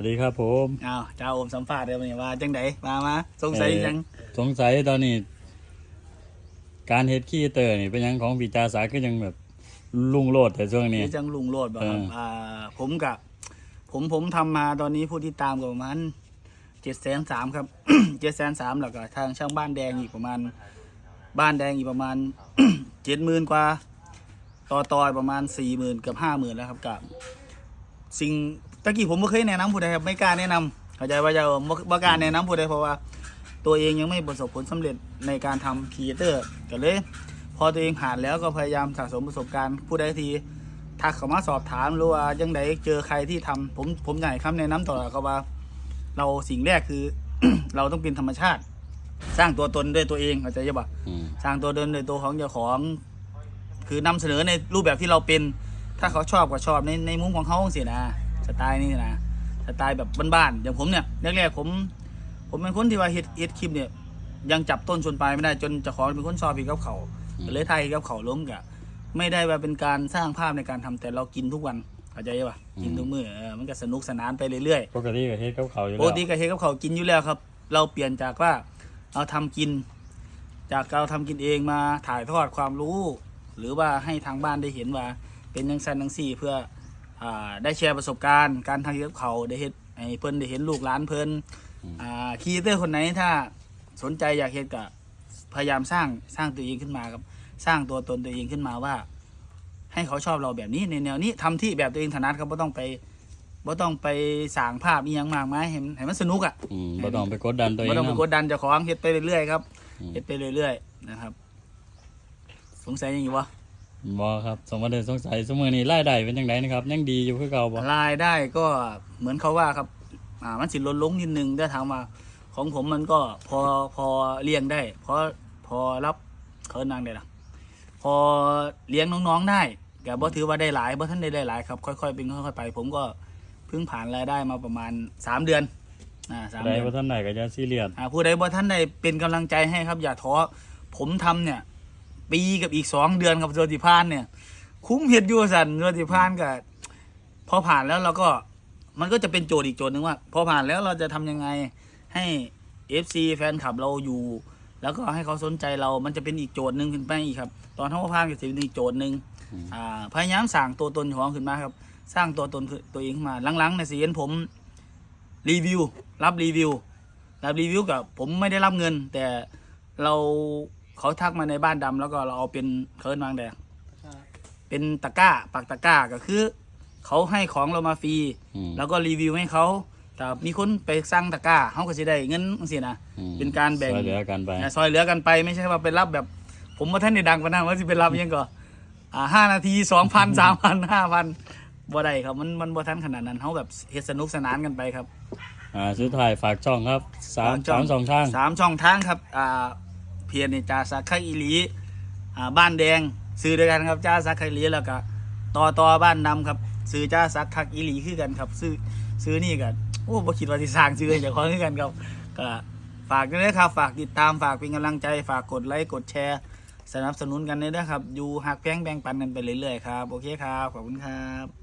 วัสดีครับผมอ้าวเจ้าโอมสัมภาษณ์เดี๋ยวนี้ว่าจังไดมามาสงสัยยังสงสัยตอนนี้ การเฮ็ดขี้เตอร์นี่เป็นหยังของปีจาสาก็ยังแบบลุงโลดแต่ช่วงนี้คือจังลุงโลดบ่ครับเอออ่อ่าผมกับผมผมทำมาตอนนี้ผู้ที่ตามก็ประมาณเจ็ดแสนสามครับเจ็ดแสนสามแล้วก็ทางช่างบ้านแดงอีกประมาณ บ้านแดงอีกประมาณเจ็ดหมื่นกว่าต่อต่อประมาณสี่หมื่นกับห้าหมื่นแล้วครับกับสิ่ง ตะกี้ผมไม่เคยแนะนำผู้ใดครับไม่กล้าแนะนำเข้าใจว่าจะบ่บ่กล้าแนะนำผู้ใดเพราะว่า ตัวเองยังไม่ประสบผลสำเร็จในการทำครีเอเตอร์ก็เลย พอตัวเองผ่านแล้วก็พยายามสะสมประสบการณ์ผู้ใดทีทักเข้ามาสอบถามหรือว่ายังไดเจอใครที่ทำผมผมอยากให้คำแนะนำต่อก็ว่า เราสิ่งแรกคือ เราต้องเป็นธรรมชาติ สร้างตัวตนด้วยตัวเองเข้าใจยังปะอืม สร้างตัวตนด้วยตัวของเจ้าของ คือนำเสนอในรูปแบบที่เราเป็น ถ้าเขาชอบก็ชอบในในมุมของเขาสินะส ไตล์นี่นะสไตล์แบบบ้านๆอย่างผมเนี่ยแรกๆผม ผมเป็นคนที่ว่าเฮ็ดเฮ็ดคลิปเนี่ยยังจับต้นชนปลายไม่ได้จนเจ้าของเป็นคนชอบพี่กับเขาวก็เลยไทยกับเขาวล้มกะไม่ได้ว่าเป็นการสร้างภาพในการทำแต่เรากินทุกวันเข้าใจปะกินทุกมื้อเออมันก็สนุกสนานไปเรื่อยๆปกติก็เฮ็ดกับเขาวอยู่ปแล้กวติก็เฮ็ดกับเขาวกินอยู่แล้วครับ เราเปลี่ยนจากว่าเราทำกิน จากเราทำกินเองมาถ่ายทอดความรู้ หรือว่าให้ทางบ้านได้เห็นว่าเป็นยังซันยังสี่เพื่ออ่า ได้แชร์ประสบการณ์ การทำเฮ็ดกับเขาวได้เฮ็ดให้เพิ่นได้เห็นลูกหลานเพิ่นอ่าครีเอเตอร์คนไหนถ้าสนใจอยากเฮ็ดก็พยายามสร้างสร้างตัวเองขึ้นมาครับ สร้างตัวตนตัวเองขึ้นมาว่า ให้เขาชอบเราแบบนี้ในแนวนี้ทำที่แบบตัวเองถนัดครับไม่ต้องไปไม่ต้องไปสร้างภาพอีหยังมากมายให้มันให้มันสนุกอะอืมบ่ต้องไปกดดันตัวเองไม่ต้องไปนะกดดันเจ้าของเฮ็ดไปเรื่อยๆครับอืมเฮ็ดไปเรื่อยๆนะครับ สงสัยอยังอยู่วะ บ่ครับสมมติสงสัยสมือนี้รายได้เป็นจังไดนะครับ ยังดีอยู่คือเก่าบ่รายได้ก็เหมือนเขาว่าครับ อ่ามันสิลดลงนิดนึงได้ทางมาของผมมันก็พอพอเลี้ยงได้ พอพอรับเขานางได้ละพอเลี้ยงน้องๆได้แต่บ่ถือว่าได้หลายบ่ท่านได้ได้หลายครับ ค่อยๆเป็นค่อยๆไป ผมก็เพิ่งผ่านรายได้มาประมาณสามเดือนอ่าสามได้เดือนบ่ทันไหนก็จะซีเรียสอ่าผู้ใดบ่ท่านใดเป็นกำลังใจให้ครับ อย่าท้อผมทำเนี่ย ปีกับอีกสองเดือนกับโจติพานเนี่ย คุ้มเห็ดอยู่สันโจติพานกับพอผ่านแล้วเราก็มันก็จะเป็นโจทย์อีกโจทย์หนึ่งว่า พอผ่านแล้วเราจะทำยังไงให้ FC แฟนคลับเราอยู่ แล้วก็ให้เขาสนใจเรา มันจะเป็นอีกโจทย์หนึ่งขึ้นไปอีกครับ ตอนท้องผ่านก็จะเป็นอีกโจทย์หนึ่งอ่าพยายามสร้างตัวตนของขึ้นมาครับ สร้างตัวตนตัวเองขึ้นมาหลังๆในสีเห็นผมรีวิว รับรีวิวรับรีวิวกับผมไม่ได้รับเงิน แต่เรา เขาทักมาในบ้านดำแล้วก็เราเอาเป็นเคิร์นวางแดงเป็นตะกร้าปักตะกร้าก็คือ เขาให้ของเรามาฟรีอืม แล้วก็รีวิวให้เขาแต่มีคนไปสร้างตะกร้าเขาก็จะได้เงินสินะอืมเป็นการแบ่ง ช่วยเหลือกันไปซอยเหลือกันไปไม่ใช่ว่าไปรับแบบ ผมว่าท่านในดังปานนั้นว่าจะไปรับยังก็อ่าห้านาทีสองพันสามพันห้าพันบ่ได้ครับ มันมันบ่ทันขนาดนั้นเขาแบบเฮ็ดสนุกสนานกันไปครับอ่าสุดท้ายฝากช่องครับสามสามสองทาง สามช่องทางครับอ่า เพียรในจาสักไคอีหลีอ่าบ้านแดงซื้อด้วยกันครับจ้าสักไคอีหลีแล้วก็ต่อต่อบ้านดำครับซื้อจ้าสักคักอีหลีคือกันครับ ซื้อซื้อนี่กันโอ้บ่คิดว่าสิสร้างซื้อให้เจ้าของคือกันครับก็ฝากด้วยนะครับฝากติดตามฝากเป็นกำลังใจฝากกดไลค์กดแชร์ สนับสนุนกันด้วยนะครับอยู่หักแพงแบ่งปันกันไปเรื่อยๆครับโอเคครับขอบคุณครับ